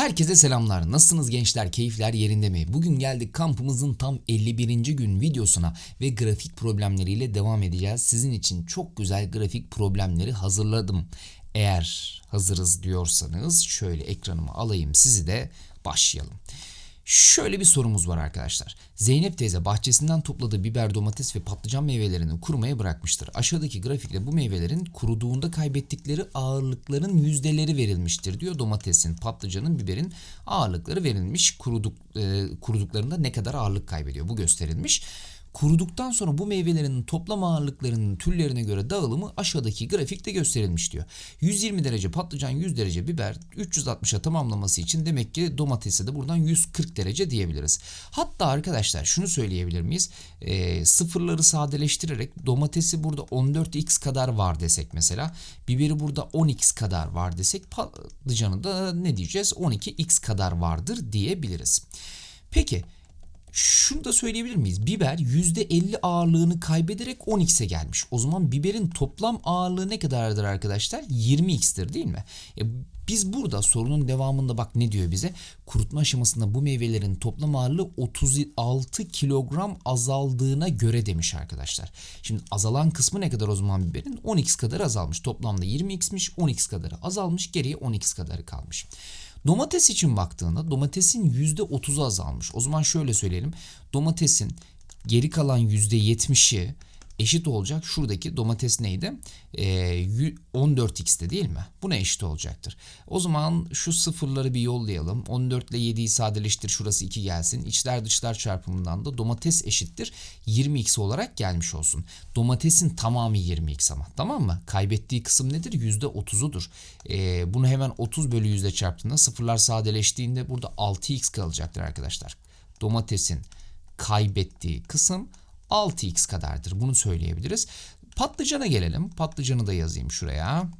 Herkese selamlar. Nasılsınız gençler? Keyifler yerinde mi? Bugün geldik kampımızın tam 51. gün videosuna ve grafik problemleriyle devam edeceğiz. Sizin için çok güzel grafik problemleri hazırladım. Eğer hazırız diyorsanız şöyle ekranımı alayım sizi de başlayalım. Şöyle bir sorumuz var arkadaşlar. Zeynep teyze bahçesinden topladığı biber, domates ve patlıcan meyvelerini kurumaya bırakmıştır. Aşağıdaki grafikte bu meyvelerin kuruduğunda kaybettikleri ağırlıkların yüzdeleri verilmiştir diyor. Domatesin, patlıcanın, biberin ağırlıkları verilmiş. Kuruduk, e, kuruduklarında ne kadar ağırlık kaybediyor bu gösterilmiş. Kuruduktan sonra bu meyvelerin toplam ağırlıklarının türlerine göre dağılımı aşağıdaki grafikte gösterilmiş diyor. 120 derece patlıcan 100 derece biber 360'a tamamlaması için demek ki domatese de buradan 140 derece diyebiliriz. Hatta arkadaşlar şunu söyleyebilir miyiz? Ee, sıfırları sadeleştirerek domatesi burada 14x kadar var desek mesela. Biberi burada 10x kadar var desek patlıcanı da ne diyeceğiz? 12x kadar vardır diyebiliriz. Peki şunu da söyleyebilir miyiz? Biber %50 ağırlığını kaybederek 10x'e gelmiş. O zaman biberin toplam ağırlığı ne kadardır arkadaşlar? 20x'tir değil mi? E, biz burada sorunun devamında bak ne diyor bize? Kurutma aşamasında bu meyvelerin toplam ağırlığı 36 kilogram azaldığına göre demiş arkadaşlar. Şimdi azalan kısmı ne kadar o zaman biberin? 10x kadar azalmış. Toplamda 20x'miş 10x kadarı azalmış. Geriye 10x kadarı kalmış. Domates için baktığında domatesin %30'u azalmış. O zaman şöyle söyleyelim. Domatesin geri kalan %70'i eşit olacak. Şuradaki domates neydi? Ee, 14x'te değil mi? Buna eşit olacaktır. O zaman şu sıfırları bir yollayalım. 14 ile 7'yi sadeleştir. Şurası 2 gelsin. İçler dışlar çarpımından da domates eşittir. 20x olarak gelmiş olsun. Domatesin tamamı 20x ama. Tamam mı? Kaybettiği kısım nedir? %30'udur. Ee, bunu hemen 30 bölü 100'de çarptığında sıfırlar sadeleştiğinde burada 6x kalacaktır arkadaşlar. Domatesin kaybettiği kısım 6x kadardır. Bunu söyleyebiliriz. Patlıcana gelelim. Patlıcanı da yazayım şuraya.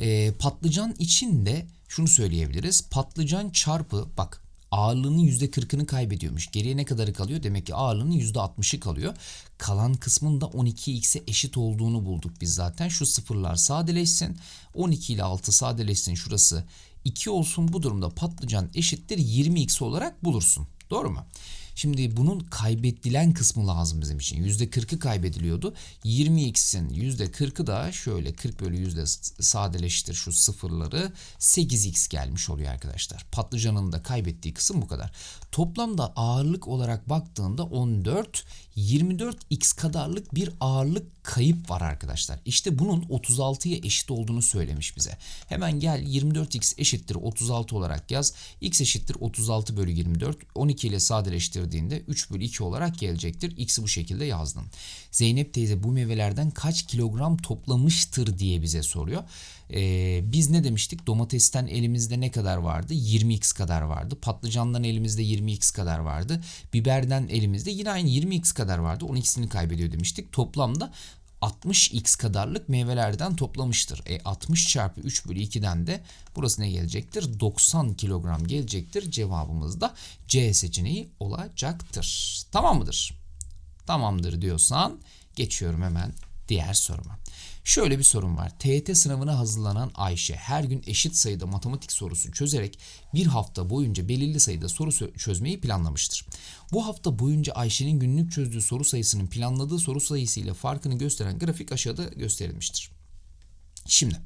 Ee, patlıcan için de şunu söyleyebiliriz. Patlıcan çarpı bak ağırlığının %40'ını kaybediyormuş. Geriye ne kadarı kalıyor? Demek ki ağırlığının %60'ı kalıyor. Kalan kısmın da 12x'e eşit olduğunu bulduk biz zaten. Şu sıfırlar sadeleşsin. 12 ile 6 sadeleşsin. Şurası 2 olsun. Bu durumda patlıcan eşittir 20x olarak bulursun. Doğru mu? Şimdi bunun kaybedilen kısmı lazım bizim için. %40'ı kaybediliyordu. 20x'in %40'ı da şöyle 40 bölü yüzde sadeleştir şu sıfırları 8x gelmiş oluyor arkadaşlar. Patlıcanın da kaybettiği kısım bu kadar. Toplamda ağırlık olarak baktığında 14 24x kadarlık bir ağırlık kayıp var arkadaşlar. İşte bunun 36'ya eşit olduğunu söylemiş bize. Hemen gel 24x eşittir 36 olarak yaz. x eşittir 36 bölü 24. 12 ile sadeleştirdiğinde 3 bölü 2 olarak gelecektir. x'i bu şekilde yazdım. Zeynep teyze bu meyvelerden kaç kilogram toplamıştır diye bize soruyor. Ee, biz ne demiştik? Domatesten elimizde ne kadar vardı? 20x kadar vardı. Patlıcandan elimizde 20x kadar vardı. Biberden elimizde yine aynı 20x kadar vardı. 12'sini kaybediyor demiştik. Toplamda 60x kadarlık meyvelerden toplamıştır. E 60 çarpı 3 bölü 2'den de burası ne gelecektir? 90 kilogram gelecektir. Cevabımız da C seçeneği olacaktır. Tamam mıdır? Tamamdır diyorsan geçiyorum hemen diğer soruma. Şöyle bir sorun var. TYT sınavına hazırlanan Ayşe her gün eşit sayıda matematik sorusu çözerek bir hafta boyunca belirli sayıda soru çözmeyi planlamıştır. Bu hafta boyunca Ayşe'nin günlük çözdüğü soru sayısının planladığı soru sayısı ile farkını gösteren grafik aşağıda gösterilmiştir. Şimdi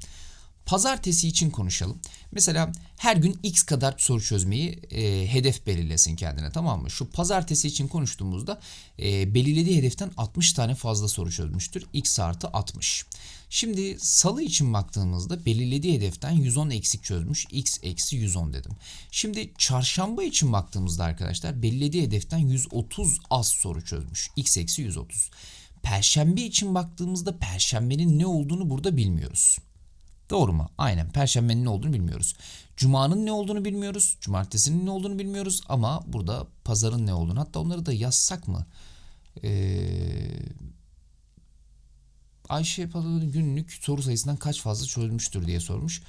Pazartesi için konuşalım. Mesela her gün x kadar soru çözmeyi e, hedef belirlesin kendine tamam mı? Şu pazartesi için konuştuğumuzda e, belirlediği hedeften 60 tane fazla soru çözmüştür. x artı 60. Şimdi salı için baktığımızda belirlediği hedeften 110 eksik çözmüş. x eksi 110 dedim. Şimdi çarşamba için baktığımızda arkadaşlar belirlediği hedeften 130 az soru çözmüş. x eksi 130. Perşembe için baktığımızda perşembenin ne olduğunu burada bilmiyoruz. Doğru mu? Aynen. Perşembenin ne olduğunu bilmiyoruz. Cuma'nın ne olduğunu bilmiyoruz. Cumartesinin ne olduğunu bilmiyoruz. Ama burada pazarın ne olduğunu. Hatta onları da yazsak mı? Ee, Ayşe Pazar'ın günlük soru sayısından kaç fazla çözmüştür diye sormuş.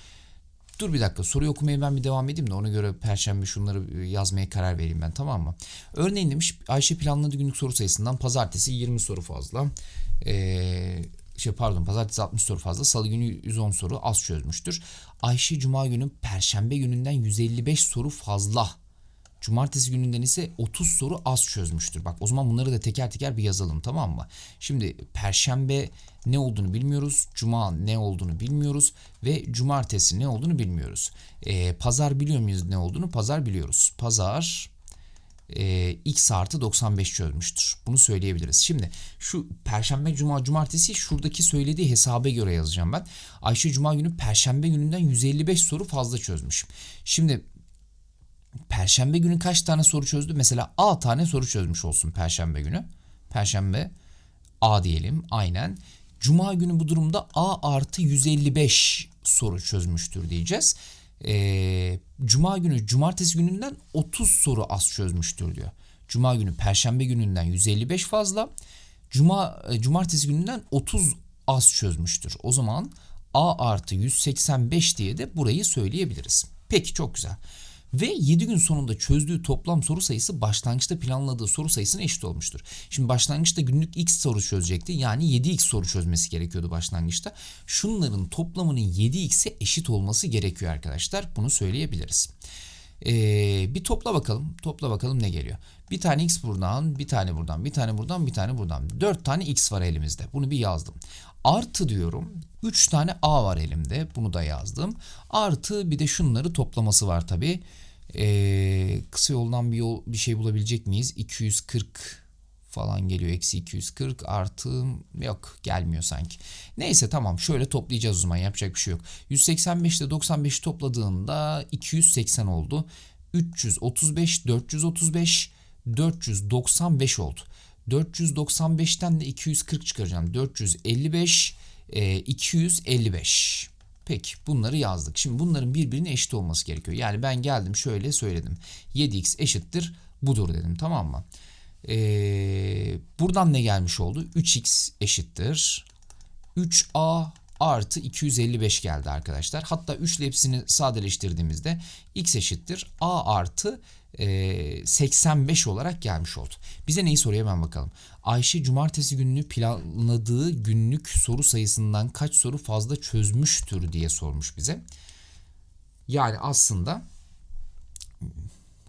Dur bir dakika soruyu okumaya ben bir devam edeyim de ona göre perşembe şunları yazmaya karar vereyim ben tamam mı? Örneğin demiş Ayşe planladığı günlük soru sayısından pazartesi 20 soru fazla. Ee, şey pardon pazartesi 60 soru fazla, salı günü 110 soru az çözmüştür. Ayşe cuma günü perşembe gününden 155 soru fazla. Cumartesi gününden ise 30 soru az çözmüştür. Bak o zaman bunları da teker teker bir yazalım tamam mı? Şimdi perşembe ne olduğunu bilmiyoruz. Cuma ne olduğunu bilmiyoruz. Ve cumartesi ne olduğunu bilmiyoruz. Ee, pazar biliyor muyuz ne olduğunu? Pazar biliyoruz. Pazar e, x artı 95 çözmüştür. Bunu söyleyebiliriz. Şimdi şu perşembe, cuma, cumartesi şuradaki söylediği hesaba göre yazacağım ben. Ayşe cuma günü perşembe gününden 155 soru fazla çözmüş. Şimdi Perşembe günü kaç tane soru çözdü? Mesela A tane soru çözmüş olsun Perşembe günü. Perşembe A diyelim aynen. Cuma günü bu durumda A artı 155 soru çözmüştür diyeceğiz. Ee, Cuma günü cumartesi gününden 30 soru az çözmüştür diyor. Cuma günü perşembe gününden 155 fazla. Cuma e, cumartesi gününden 30 az çözmüştür. O zaman A artı 185 diye de burayı söyleyebiliriz. Peki çok güzel. Ve 7 gün sonunda çözdüğü toplam soru sayısı başlangıçta planladığı soru sayısına eşit olmuştur. Şimdi başlangıçta günlük x soru çözecekti. Yani 7x soru çözmesi gerekiyordu başlangıçta. Şunların toplamının 7x'e eşit olması gerekiyor arkadaşlar. Bunu söyleyebiliriz. Ee, bir topla bakalım. Topla bakalım ne geliyor. Bir tane x buradan, bir tane buradan, bir tane buradan, bir tane buradan. 4 tane x var elimizde. Bunu bir yazdım. Artı diyorum 3 tane a var elimde. Bunu da yazdım. Artı bir de şunları toplaması var tabi. Ee, kısa yoldan bir yol bir şey bulabilecek miyiz? 240 falan geliyor. Eksi 240 artı yok gelmiyor sanki. Neyse tamam şöyle toplayacağız o zaman yapacak bir şey yok. 185 ile 95 topladığında 280 oldu. 335, 435, 495 oldu. 495'ten de 240 çıkaracağım. 455, e, 255. Peki bunları yazdık. Şimdi bunların birbirine eşit olması gerekiyor. Yani ben geldim şöyle söyledim. 7x eşittir budur dedim tamam mı? Ee, buradan ne gelmiş oldu? 3x eşittir. 3a artı 255 geldi arkadaşlar. Hatta 3 ile hepsini sadeleştirdiğimizde x eşittir a artı e, 85 olarak gelmiş oldu. Bize neyi soruyor hemen bakalım. Ayşe cumartesi gününü planladığı günlük soru sayısından kaç soru fazla çözmüştür diye sormuş bize. Yani aslında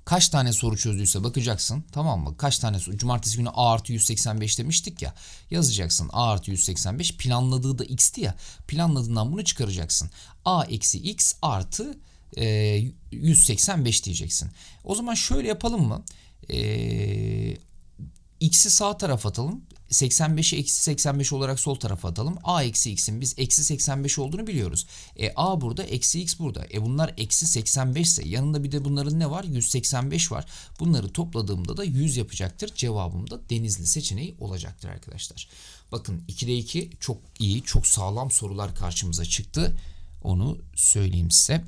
kaç tane soru çözdüyse bakacaksın tamam mı? Kaç tane soru? Cumartesi günü A artı 185 demiştik ya. Yazacaksın A artı 185 planladığı da x'ti ya. Planladığından bunu çıkaracaksın. A eksi x artı e, 185 diyeceksin. O zaman şöyle yapalım mı? E, x'i sağ tarafa atalım. 85'i eksi 85 olarak sol tarafa atalım. A eksi x'in biz eksi 85 olduğunu biliyoruz. E, A burada eksi x burada. E bunlar eksi 85 ise yanında bir de bunların ne var? 185 var. Bunları topladığımda da 100 yapacaktır. Cevabım da denizli seçeneği olacaktır arkadaşlar. Bakın 2'de 2 çok iyi, çok sağlam sorular karşımıza çıktı. Onu söyleyeyim size.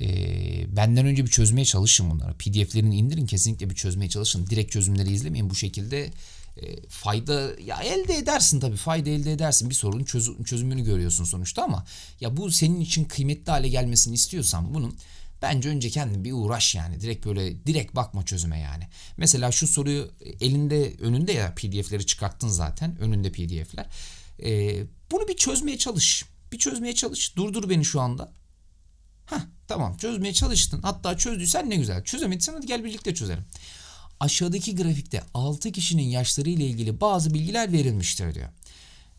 E, benden önce bir çözmeye çalışın bunları. PDF'lerini indirin kesinlikle bir çözmeye çalışın. Direkt çözümleri izlemeyin bu şekilde e, fayda ya elde edersin tabii fayda elde edersin bir sorunun çözüm, çözümünü görüyorsun sonuçta ama ya bu senin için kıymetli hale gelmesini istiyorsan bunun bence önce kendin bir uğraş yani direkt böyle direkt bakma çözüme yani. Mesela şu soruyu elinde önünde ya pdf'leri çıkarttın zaten önünde pdf'ler e, bunu bir çözmeye çalış bir çözmeye çalış durdur beni şu anda. Tamam çözmeye çalıştın hatta çözdüysen ne güzel çözemediysen hadi gel birlikte çözelim aşağıdaki grafikte 6 kişinin yaşları ile ilgili bazı bilgiler verilmiştir diyor.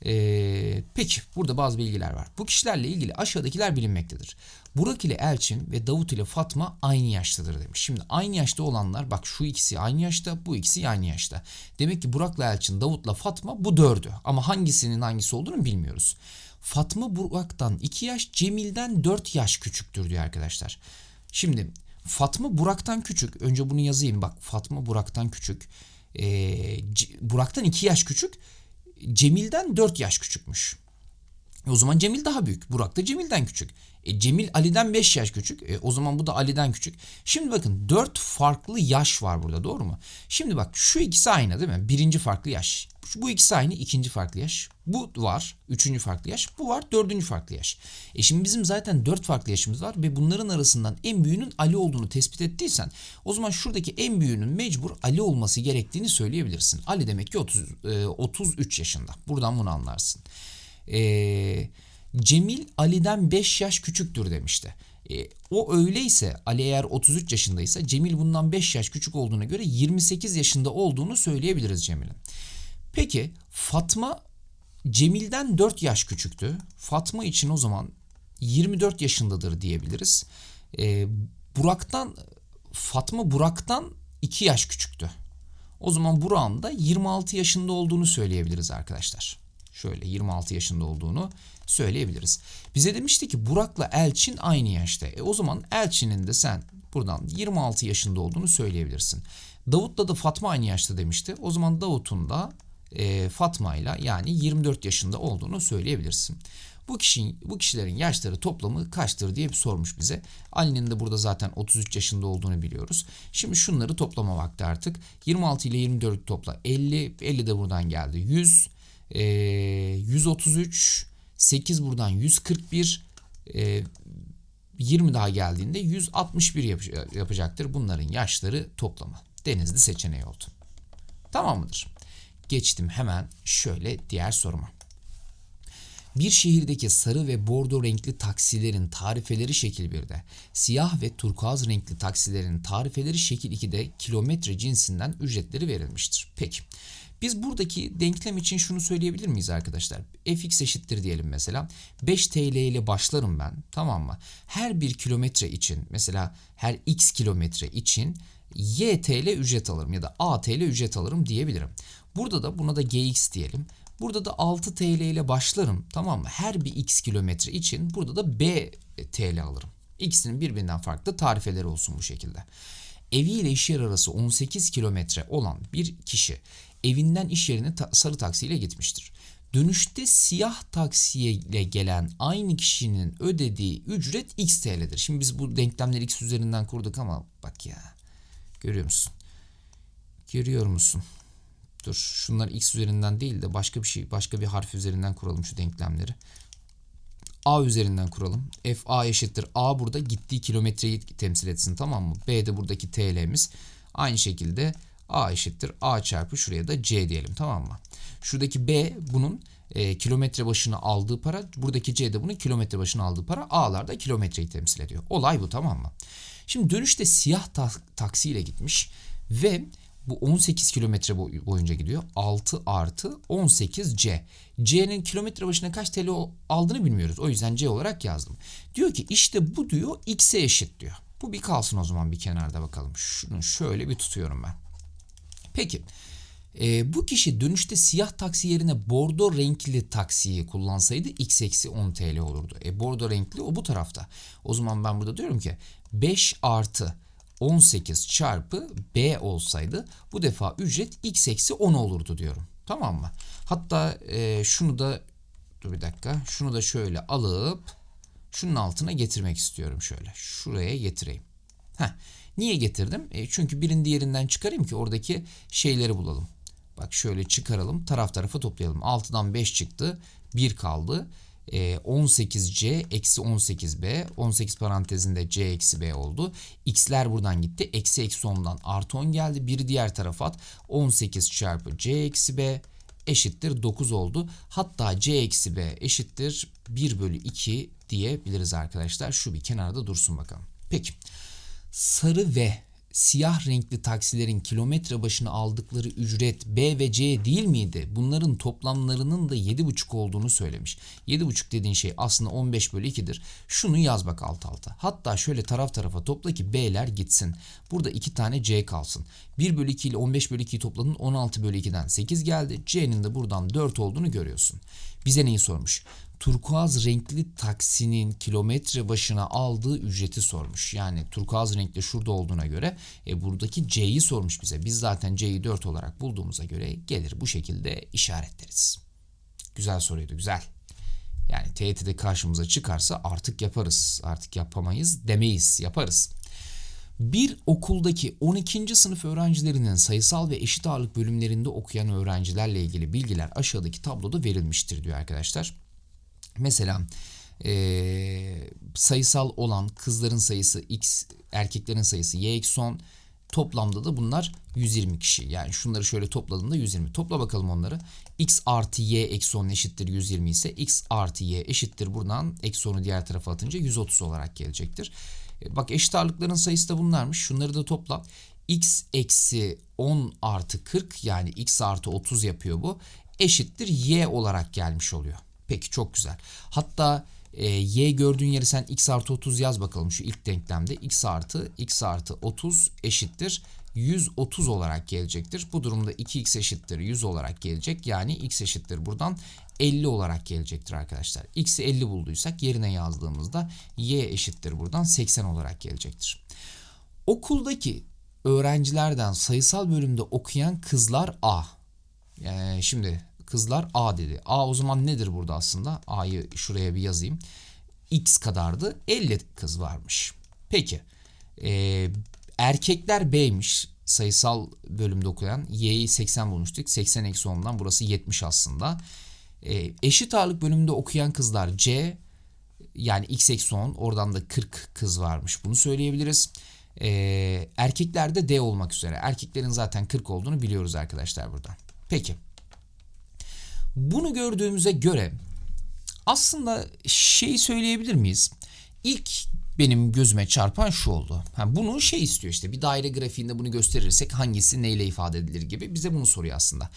Ee, peki burada bazı bilgiler var. Bu kişilerle ilgili aşağıdakiler bilinmektedir. Burak ile Elçin ve Davut ile Fatma aynı yaştadır demiş. Şimdi aynı yaşta olanlar bak şu ikisi aynı yaşta bu ikisi aynı yaşta. Demek ki Burak'la Elçin Davut'la Fatma bu dördü. Ama hangisinin hangisi olduğunu bilmiyoruz. Fatma Burak'tan 2 yaş Cemil'den 4 yaş küçüktür diyor arkadaşlar. Şimdi Fatma Burak'tan küçük. Önce bunu yazayım bak. Fatma Burak'tan küçük. Ee, Burak'tan 2 yaş küçük. Cemil'den 4 yaş küçükmüş. O zaman Cemil daha büyük. Burak da Cemil'den küçük. E, Cemil Ali'den 5 yaş küçük. E, o zaman bu da Ali'den küçük. Şimdi bakın 4 farklı yaş var burada doğru mu? Şimdi bak şu ikisi aynı değil mi? Birinci farklı yaş. Bu ikisi aynı ikinci farklı yaş. Bu var üçüncü farklı yaş. Bu var dördüncü farklı yaş. E şimdi bizim zaten dört farklı yaşımız var ve bunların arasından en büyüğünün Ali olduğunu tespit ettiysen o zaman şuradaki en büyüğünün mecbur Ali olması gerektiğini söyleyebilirsin. Ali demek ki 30, e, 33 yaşında. Buradan bunu anlarsın. Ee, Cemil Ali'den 5 yaş küçüktür demişti. E, o öyleyse Ali eğer 33 yaşındaysa Cemil bundan 5 yaş küçük olduğuna göre 28 yaşında olduğunu söyleyebiliriz Cemil'in. Peki Fatma Cemil'den 4 yaş küçüktü. Fatma için o zaman 24 yaşındadır diyebiliriz. E, Burak'tan Fatma Burak'tan 2 yaş küçüktü. O zaman Burak'ın da 26 yaşında olduğunu söyleyebiliriz arkadaşlar. Şöyle 26 yaşında olduğunu söyleyebiliriz. Bize demişti ki Burak'la Elçin aynı yaşta. E o zaman Elçin'in de sen buradan 26 yaşında olduğunu söyleyebilirsin. Davut'la da Fatma aynı yaşta demişti. O zaman Davut'un da e, Fatma'yla yani 24 yaşında olduğunu söyleyebilirsin. Bu kişinin bu kişilerin yaşları toplamı kaçtır diye bir sormuş bize. Ali'nin de burada zaten 33 yaşında olduğunu biliyoruz. Şimdi şunları toplama vakti artık. 26 ile 24 topla 50. 50 de buradan geldi. 100 e, 133 8 buradan 141 e, 20 daha geldiğinde 161 yap- yapacaktır. Bunların yaşları toplamı. Denizli seçeneği oldu. Tamam mıdır? Geçtim hemen şöyle diğer soruma. Bir şehirdeki sarı ve bordo renkli taksilerin tarifeleri şekil 1'de, siyah ve turkuaz renkli taksilerin tarifeleri şekil 2'de kilometre cinsinden ücretleri verilmiştir. Peki. Biz buradaki denklem için şunu söyleyebilir miyiz arkadaşlar? fx eşittir diyelim mesela. 5 TL ile başlarım ben tamam mı? Her bir kilometre için mesela her x kilometre için y TL ücret alırım ya da a TL ücret alırım diyebilirim. Burada da buna da gx diyelim. Burada da 6 TL ile başlarım tamam mı? Her bir x kilometre için burada da b TL alırım. İkisinin birbirinden farklı tarifeleri olsun bu şekilde. Evi ile iş yeri arası 18 kilometre olan bir kişi evinden iş yerine ta- sarı taksiyle gitmiştir. Dönüşte siyah taksiyle gelen aynı kişinin ödediği ücret x TL'dir. Şimdi biz bu denklemleri x üzerinden kurduk ama bak ya. Görüyor musun? Görüyor musun? Dur şunlar x üzerinden değil de başka bir şey başka bir harf üzerinden kuralım şu denklemleri. A üzerinden kuralım. F A eşittir. A burada gittiği kilometreyi temsil etsin tamam mı? B de buradaki TL'miz. Aynı şekilde A eşittir. A çarpı şuraya da C diyelim tamam mı? Şuradaki B bunun e, kilometre başına aldığı para. Buradaki C de bunun kilometre başına aldığı para. A'lar da kilometreyi temsil ediyor. Olay bu tamam mı? Şimdi dönüşte siyah ta- taksiyle gitmiş ve bu 18 kilometre boy- boyunca gidiyor. 6 artı 18 C. C'nin kilometre başına kaç TL aldığını bilmiyoruz. O yüzden C olarak yazdım. Diyor ki işte bu diyor X'e eşit diyor. Bu bir kalsın o zaman bir kenarda bakalım. Şunu şöyle bir tutuyorum ben. Peki. e, bu kişi dönüşte siyah taksi yerine bordo renkli taksiyi kullansaydı x eksi 10 TL olurdu. E bordo renkli o bu tarafta. O zaman ben burada diyorum ki 5 artı 18 çarpı B olsaydı bu defa ücret x eksi 10 olurdu diyorum. Tamam mı? Hatta e, şunu da dur bir dakika şunu da şöyle alıp şunun altına getirmek istiyorum şöyle. Şuraya getireyim. Heh. Niye getirdim? E, çünkü birini diğerinden çıkarayım ki oradaki şeyleri bulalım. Bak şöyle çıkaralım. Taraf tarafa toplayalım. 6'dan 5 çıktı. 1 kaldı. E, 18C eksi 18B. 18 parantezinde C eksi B oldu. X'ler buradan gitti. Eksi eksi 10'dan artı 10 geldi. Biri diğer tarafa at. 18 çarpı C eksi B eşittir 9 oldu. Hatta C eksi B eşittir 1 bölü 2 diyebiliriz arkadaşlar. Şu bir kenarda dursun bakalım. Peki sarı ve siyah renkli taksilerin kilometre başına aldıkları ücret B ve C değil miydi? Bunların toplamlarının da 7,5 olduğunu söylemiş. 7,5 dediğin şey aslında 15 bölü 2'dir. Şunu yaz bak alt alta. Hatta şöyle taraf tarafa topla ki B'ler gitsin. Burada 2 tane C kalsın. 1 bölü 2 ile 15 bölü 2'yi topladın 16 bölü 2'den 8 geldi. C'nin de buradan 4 olduğunu görüyorsun. Bize neyi sormuş? Turkuaz renkli taksinin kilometre başına aldığı ücreti sormuş. Yani turkuaz renkli şurada olduğuna göre e, buradaki C'yi sormuş bize. Biz zaten C'yi 4 olarak bulduğumuza göre gelir bu şekilde işaretleriz. Güzel soruydu güzel. Yani TYT'de karşımıza çıkarsa artık yaparız. Artık yapamayız demeyiz yaparız. Bir okuldaki 12. sınıf öğrencilerinin sayısal ve eşit ağırlık bölümlerinde okuyan öğrencilerle ilgili bilgiler aşağıdaki tabloda verilmiştir diyor arkadaşlar. Mesela eee, sayısal olan kızların sayısı x, erkeklerin sayısı y eksi 10, Toplamda da bunlar 120 kişi. Yani şunları şöyle topladığımda 120. Topla bakalım onları. x artı y eksi 10 eşittir 120 ise x artı y eşittir buradan eksi 10'u diğer tarafa atınca 130 olarak gelecektir. E, Bak eşit ağırlıkların sayısı da bunlarmış. Şunları da topla. x eksi 10 artı 40 yani x artı 30 yapıyor bu. Eşittir y olarak gelmiş oluyor. Peki çok güzel. Hatta e, y gördüğün yeri sen x artı 30 yaz bakalım şu ilk denklemde. x artı x artı 30 eşittir 130 olarak gelecektir. Bu durumda 2x eşittir 100 olarak gelecek. Yani x eşittir buradan 50 olarak gelecektir arkadaşlar. x'i 50 bulduysak yerine yazdığımızda y eşittir buradan 80 olarak gelecektir. Okuldaki öğrencilerden sayısal bölümde okuyan kızlar A. Yani şimdi kızlar A dedi. A o zaman nedir burada aslında? A'yı şuraya bir yazayım. X kadardı. 50 kız varmış. Peki. Ee, erkekler B'ymiş. Sayısal bölümde okuyan. Y'yi 80 bulmuştuk. 80 eksi 10'dan burası 70 aslında. Ee, eşit ağırlık bölümünde okuyan kızlar C. Yani X eksi 10. Oradan da 40 kız varmış. Bunu söyleyebiliriz. Ee, erkeklerde D olmak üzere. Erkeklerin zaten 40 olduğunu biliyoruz arkadaşlar buradan. Peki. Bunu gördüğümüze göre aslında şey söyleyebilir miyiz? İlk benim gözüme çarpan şu oldu. Ha, bunu şey istiyor işte bir daire grafiğinde bunu gösterirsek hangisi neyle ifade edilir gibi bize bunu soruyor aslında.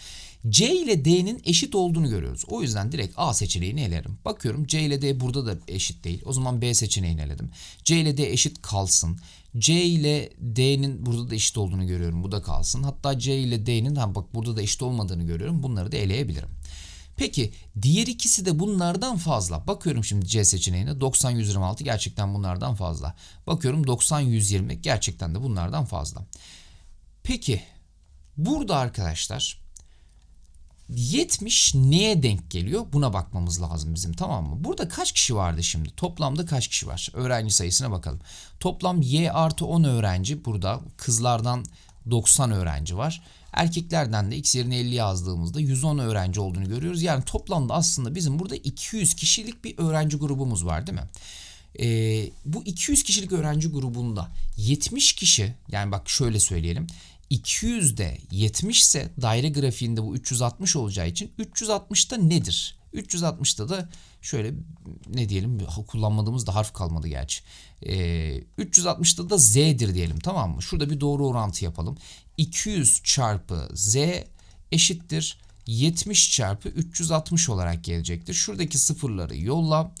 C ile D'nin eşit olduğunu görüyoruz. O yüzden direkt A seçeneğini elerim. Bakıyorum C ile D burada da eşit değil. O zaman B seçeneğini eledim. C ile D eşit kalsın. C ile D'nin burada da eşit olduğunu görüyorum. Bu da kalsın. Hatta C ile D'nin ha bak burada da eşit olmadığını görüyorum. Bunları da eleyebilirim. Peki diğer ikisi de bunlardan fazla. Bakıyorum şimdi C seçeneğine 90 126 gerçekten bunlardan fazla. Bakıyorum 90 120 gerçekten de bunlardan fazla. Peki burada arkadaşlar 70 neye denk geliyor? Buna bakmamız lazım bizim tamam mı? Burada kaç kişi vardı şimdi? Toplamda kaç kişi var? Öğrenci sayısına bakalım. Toplam Y artı 10 öğrenci burada. Kızlardan 90 öğrenci var. Erkeklerden de x yerine 50 yazdığımızda 110 öğrenci olduğunu görüyoruz. Yani toplamda aslında bizim burada 200 kişilik bir öğrenci grubumuz var değil mi? Ee, bu 200 kişilik öğrenci grubunda 70 kişi yani bak şöyle söyleyelim 200'de 70 ise daire grafiğinde bu 360 olacağı için 360'da nedir? 360'da da şöyle ne diyelim kullanmadığımız da harf kalmadı gerçi. Ee, 360'da da z'dir diyelim tamam mı? Şurada bir doğru orantı yapalım. 200 çarpı z eşittir 70 çarpı 360 olarak gelecektir. Şuradaki sıfırları yolla.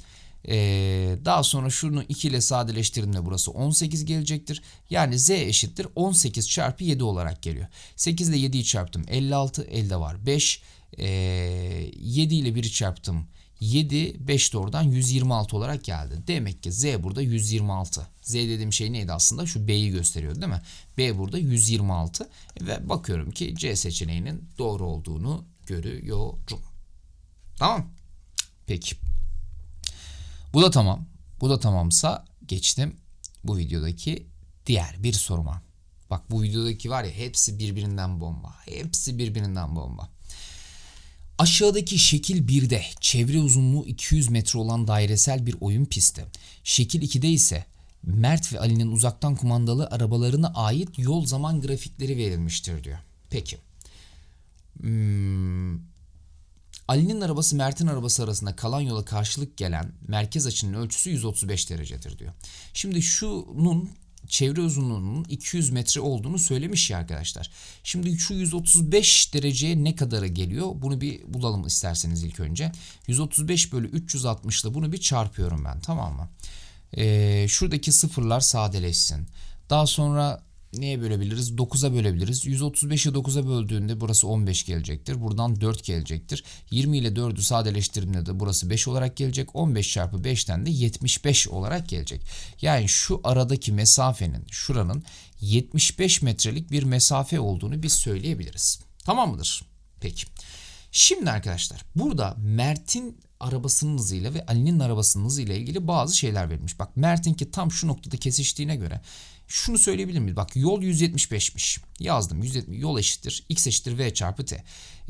Ee, daha sonra şunu 2 ile sadeleştirdiğimde burası 18 gelecektir. Yani z eşittir 18 çarpı 7 olarak geliyor. 8 ile 7'yi çarptım 56 elde var 5. Ee, 7 ile 1'i çarptım 7, 5 de oradan 126 olarak geldi. Demek ki Z burada 126. Z dediğim şey neydi aslında? Şu B'yi gösteriyor değil mi? B burada 126 ve bakıyorum ki C seçeneğinin doğru olduğunu görüyorum. Tamam. Peki. Bu da tamam. Bu da tamamsa geçtim bu videodaki diğer bir soruma. Bak bu videodaki var ya hepsi birbirinden bomba. Hepsi birbirinden bomba. Aşağıdaki şekil 1'de çevre uzunluğu 200 metre olan dairesel bir oyun pisti. Şekil 2'de ise Mert ve Ali'nin uzaktan kumandalı arabalarına ait yol zaman grafikleri verilmiştir diyor. Peki. Hmm, Ali'nin arabası Mert'in arabası arasında kalan yola karşılık gelen merkez açının ölçüsü 135 derecedir diyor. Şimdi şunun çevre uzunluğunun 200 metre olduğunu söylemiş ya arkadaşlar. Şimdi şu 135 dereceye ne kadara geliyor? Bunu bir bulalım isterseniz ilk önce. 135 bölü 360 ile bunu bir çarpıyorum ben tamam mı? Ee, şuradaki sıfırlar sadeleşsin. Daha sonra neye bölebiliriz? 9'a bölebiliriz. 135'i 9'a böldüğünde burası 15 gelecektir. Buradan 4 gelecektir. 20 ile 4'ü sadeleştirdiğimde de burası 5 olarak gelecek. 15 çarpı 5'ten de 75 olarak gelecek. Yani şu aradaki mesafenin şuranın 75 metrelik bir mesafe olduğunu biz söyleyebiliriz. Tamam mıdır? Peki. Şimdi arkadaşlar burada Mert'in arabasının hızıyla ve Ali'nin arabasının hızıyla ilgili bazı şeyler verilmiş. Bak Mert'inki tam şu noktada kesiştiğine göre şunu söyleyebilir miyiz? Bak yol 175'miş. Yazdım 170 yol eşittir. X eşittir V çarpı T.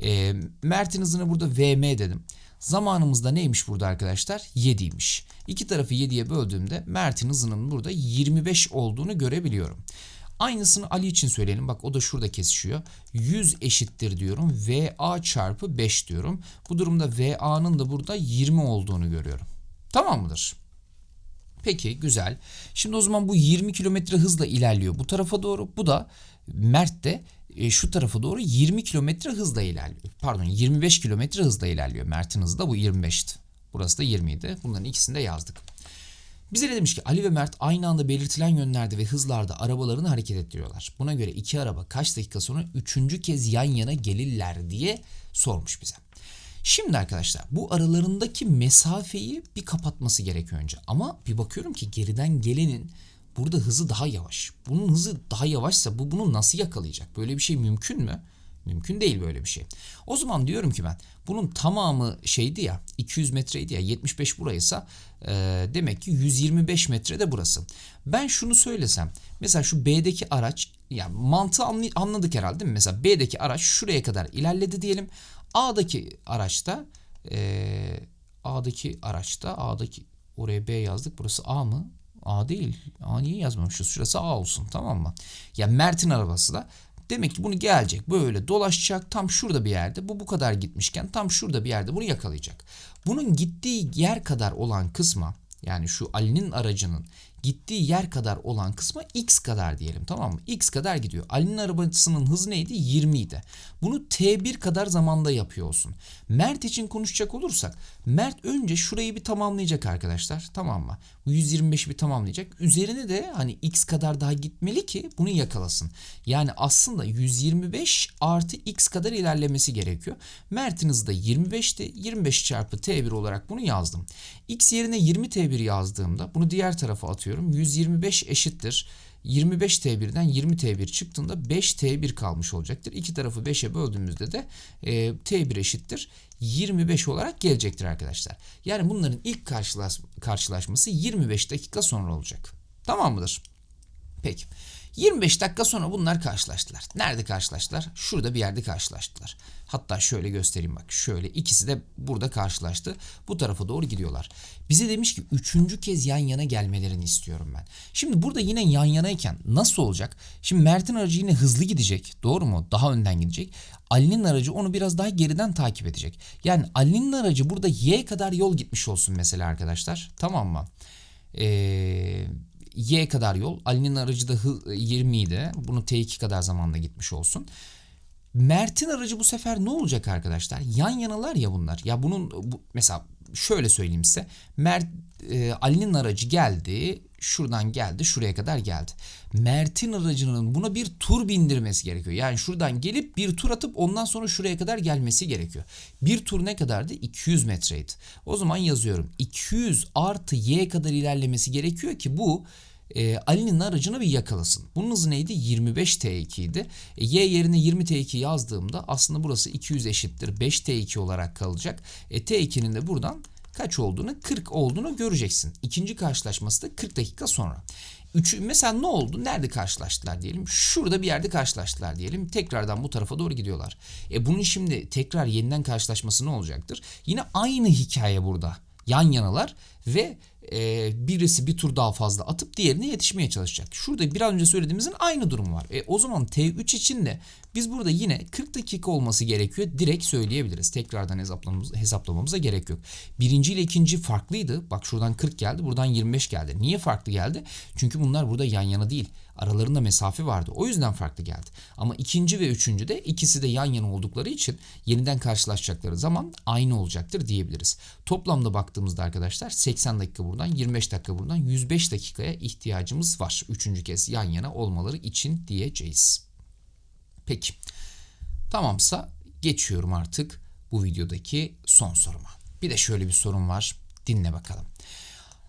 E, Mert'in hızını burada VM dedim. Zamanımızda neymiş burada arkadaşlar? 7'ymiş. İki tarafı 7'ye böldüğümde Mert'in hızının burada 25 olduğunu görebiliyorum. Aynısını Ali için söyleyelim. Bak o da şurada kesişiyor. 100 eşittir diyorum. VA çarpı 5 diyorum. Bu durumda VA'nın da burada 20 olduğunu görüyorum. Tamam mıdır? Peki güzel. Şimdi o zaman bu 20 kilometre hızla ilerliyor bu tarafa doğru. Bu da Mert de e, şu tarafa doğru 20 kilometre hızla ilerliyor. Pardon 25 kilometre hızla ilerliyor. Mert'in hızı da bu 25'ti. Burası da 20 idi. Bunların ikisini de yazdık. Bize ne demiş ki Ali ve Mert aynı anda belirtilen yönlerde ve hızlarda arabalarını hareket ettiriyorlar. Buna göre iki araba kaç dakika sonra üçüncü kez yan yana gelirler diye sormuş bize. Şimdi arkadaşlar bu aralarındaki mesafeyi bir kapatması gerekiyor önce. Ama bir bakıyorum ki geriden gelenin burada hızı daha yavaş. Bunun hızı daha yavaşsa bu bunu nasıl yakalayacak? Böyle bir şey mümkün mü? Mümkün değil böyle bir şey. O zaman diyorum ki ben bunun tamamı şeydi ya 200 metreydi ya 75 buraysa e, demek ki 125 metre de burası. Ben şunu söylesem mesela şu B'deki araç yani mantığı anladık herhalde değil mi? Mesela B'deki araç şuraya kadar ilerledi diyelim. A'daki araçta e, A'daki araçta A'daki oraya B yazdık burası A mı? A değil. A niye yazmamışız? Şurası A olsun tamam mı? Ya Mert'in arabası da Demek ki bunu gelecek böyle dolaşacak tam şurada bir yerde bu bu kadar gitmişken tam şurada bir yerde bunu yakalayacak. Bunun gittiği yer kadar olan kısma yani şu Ali'nin aracının gittiği yer kadar olan kısma x kadar diyelim tamam mı? x kadar gidiyor. Ali'nin arabasının hızı neydi? 20 idi. Bunu t1 kadar zamanda yapıyor olsun. Mert için konuşacak olursak Mert önce şurayı bir tamamlayacak arkadaşlar tamam mı? Bu 125'i bir tamamlayacak. Üzerine de hani x kadar daha gitmeli ki bunu yakalasın. Yani aslında 125 artı x kadar ilerlemesi gerekiyor. Mert'in hızı da 25'ti. 25 çarpı t1 olarak bunu yazdım. x yerine 20 t1 yazdığımda bunu diğer tarafa atıyorum. 125 eşittir. 25 T1'den 20 T1 çıktığında 5 T1 kalmış olacaktır. İki tarafı 5'e böldüğümüzde de e, T1 eşittir 25 olarak gelecektir arkadaşlar. Yani bunların ilk karşılaş karşılaşması 25 dakika sonra olacak. Tamam mıdır? Peki. 25 dakika sonra bunlar karşılaştılar. Nerede karşılaştılar? Şurada bir yerde karşılaştılar. Hatta şöyle göstereyim bak. Şöyle ikisi de burada karşılaştı. Bu tarafa doğru gidiyorlar. Bize demiş ki üçüncü kez yan yana gelmelerini istiyorum ben. Şimdi burada yine yan yanayken nasıl olacak? Şimdi Mert'in aracı yine hızlı gidecek. Doğru mu? Daha önden gidecek. Ali'nin aracı onu biraz daha geriden takip edecek. Yani Ali'nin aracı burada Y kadar yol gitmiş olsun mesela arkadaşlar. Tamam mı? Eee Y kadar yol. Ali'nin aracı da 20 idi. Bunu T2 kadar zamanda gitmiş olsun. Mert'in aracı bu sefer ne olacak arkadaşlar? Yan yanalar ya bunlar. Ya bunun bu, mesela şöyle söyleyeyim size. Mert e, Ali'nin aracı geldi. Şuradan geldi. Şuraya kadar geldi. Mert'in aracının buna bir tur bindirmesi gerekiyor. Yani şuradan gelip bir tur atıp ondan sonra şuraya kadar gelmesi gerekiyor. Bir tur ne kadardı? 200 metreydi. O zaman yazıyorum. 200 artı y kadar ilerlemesi gerekiyor ki bu e, Ali'nin aracını bir yakalasın. Bunun hızı neydi? 25 T2 idi. E, y yerine 20 T2 yazdığımda aslında burası 200 eşittir 5 T2 olarak kalacak. E, T2'nin de buradan kaç olduğunu 40 olduğunu göreceksin. İkinci karşılaşması da 40 dakika sonra. Üçü, mesela ne oldu? Nerede karşılaştılar diyelim? Şurada bir yerde karşılaştılar diyelim. Tekrardan bu tarafa doğru gidiyorlar. E bunun şimdi tekrar yeniden karşılaşması ne olacaktır? Yine aynı hikaye burada. Yan yanalar ve e, birisi bir tur daha fazla atıp diğerine yetişmeye çalışacak. Şurada biraz önce söylediğimizin aynı durumu var. E, o zaman T3 için de biz burada yine 40 dakika olması gerekiyor. Direkt söyleyebiliriz. Tekrardan hesaplamamız, hesaplamamıza gerek yok. Birinci ile ikinci farklıydı. Bak şuradan 40 geldi buradan 25 geldi. Niye farklı geldi? Çünkü bunlar burada yan yana değil. Aralarında mesafe vardı. O yüzden farklı geldi. Ama ikinci ve üçüncü de ikisi de yan yana oldukları için yeniden karşılaşacakları zaman aynı olacaktır diyebiliriz. Toplamda baktığımızda arkadaşlar 80 dakika buradan 25 dakika buradan 105 dakikaya ihtiyacımız var. Üçüncü kez yan yana olmaları için diyeceğiz. Peki. Tamamsa geçiyorum artık bu videodaki son soruma. Bir de şöyle bir sorun var. Dinle bakalım.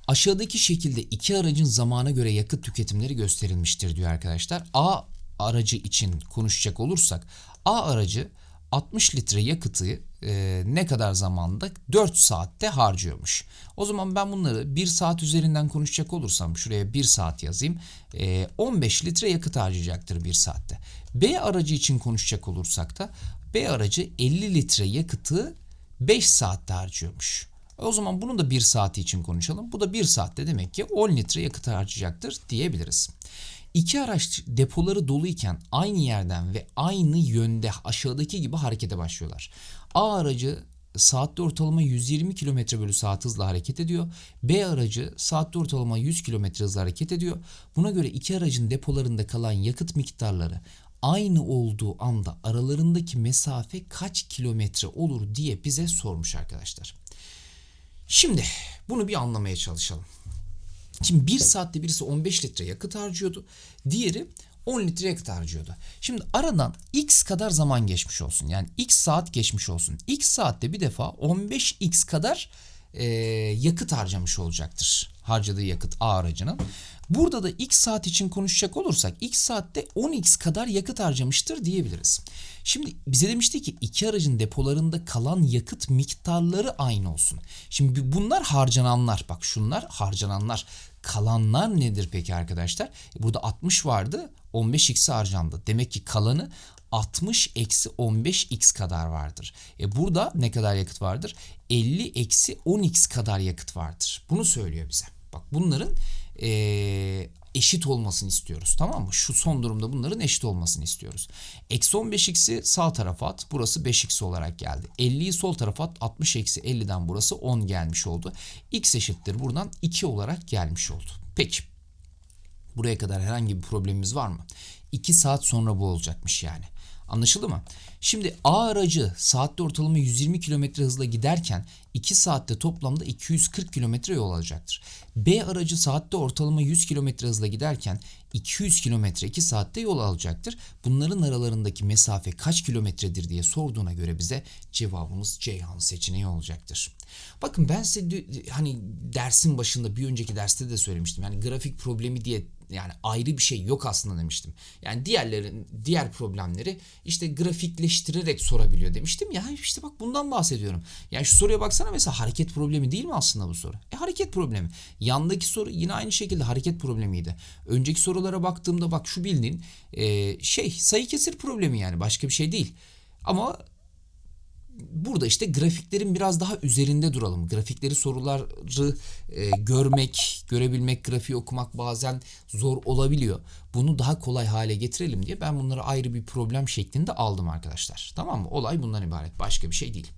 Aşağıdaki şekilde iki aracın zamana göre yakıt tüketimleri gösterilmiştir diyor arkadaşlar. A aracı için konuşacak olursak A aracı 60 litre yakıtı e, ne kadar zamanda 4 saatte harcıyormuş. O zaman ben bunları 1 saat üzerinden konuşacak olursam şuraya 1 saat yazayım. E, 15 litre yakıt harcayacaktır 1 saatte. B aracı için konuşacak olursak da B aracı 50 litre yakıtı 5 saatte harcıyormuş. O zaman bunu da 1 saati için konuşalım. Bu da 1 saatte demek ki 10 litre yakıt harcayacaktır diyebiliriz. İki araç depoları doluyken aynı yerden ve aynı yönde aşağıdaki gibi harekete başlıyorlar. A aracı saatte ortalama 120 km bölü saat hızla hareket ediyor. B aracı saatte ortalama 100 km hızla hareket ediyor. Buna göre iki aracın depolarında kalan yakıt miktarları aynı olduğu anda aralarındaki mesafe kaç kilometre olur diye bize sormuş arkadaşlar. Şimdi bunu bir anlamaya çalışalım. Şimdi bir saatte birisi 15 litre yakıt harcıyordu. Diğeri 10 litre yakıt harcıyordu. Şimdi aradan x kadar zaman geçmiş olsun. Yani x saat geçmiş olsun. x saatte bir defa 15x kadar e, yakıt harcamış olacaktır. Harcadığı yakıt A aracının. Burada da x saat için konuşacak olursak x saatte 10x kadar yakıt harcamıştır diyebiliriz. Şimdi bize demişti ki iki aracın depolarında kalan yakıt miktarları aynı olsun. Şimdi bunlar harcananlar. Bak şunlar harcananlar. Kalanlar nedir peki arkadaşlar? Burada 60 vardı. 15x harcandı. Demek ki kalanı 60 eksi 15x kadar vardır. E burada ne kadar yakıt vardır? 50 eksi 10x kadar yakıt vardır. Bunu söylüyor bize. Bak bunların eee, eşit olmasını istiyoruz. Tamam mı? Şu son durumda bunların eşit olmasını istiyoruz. Eksi 15x'i sağ tarafa at. Burası 5x olarak geldi. 50'yi sol tarafa at. 60 eksi 50'den burası 10 gelmiş oldu. x eşittir buradan 2 olarak gelmiş oldu. Peki. Buraya kadar herhangi bir problemimiz var mı? 2 saat sonra bu olacakmış yani. Anlaşıldı mı? Şimdi A aracı saatte ortalama 120 km hızla giderken 2 saatte toplamda 240 km yol alacaktır. B aracı saatte ortalama 100 km hızla giderken 200 km 2 saatte yol alacaktır. Bunların aralarındaki mesafe kaç kilometredir diye sorduğuna göre bize cevabımız Ceyhan seçeneği olacaktır. Bakın ben size hani dersin başında bir önceki derste de söylemiştim. Yani grafik problemi diye yani ayrı bir şey yok aslında demiştim. Yani diğerlerin diğer problemleri işte grafikleştirerek sorabiliyor demiştim ya işte bak bundan bahsediyorum. Yani şu soruya baksana mesela hareket problemi değil mi aslında bu soru? E hareket problemi. Yandaki soru yine aynı şekilde hareket problemiydi. Önceki sorulara baktığımda bak şu bildiğin e, şey sayı kesir problemi yani başka bir şey değil. Ama burada işte grafiklerin biraz daha üzerinde duralım. Grafikleri soruları e, görmek, görebilmek, grafiği okumak bazen zor olabiliyor. Bunu daha kolay hale getirelim diye ben bunları ayrı bir problem şeklinde aldım arkadaşlar. Tamam mı? Olay bundan ibaret. Başka bir şey değil.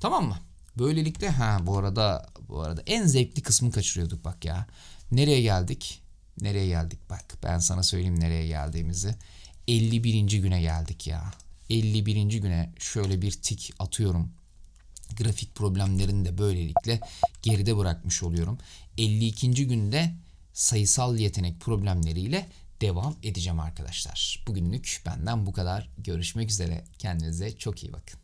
Tamam mı? Böylelikle ha bu arada bu arada en zevkli kısmı kaçırıyorduk bak ya. Nereye geldik? Nereye geldik bak. Ben sana söyleyeyim nereye geldiğimizi. 51. güne geldik ya. 51. güne şöyle bir tik atıyorum. Grafik problemlerini de böylelikle geride bırakmış oluyorum. 52. günde sayısal yetenek problemleriyle devam edeceğim arkadaşlar. Bugünlük benden bu kadar. Görüşmek üzere. Kendinize çok iyi bakın.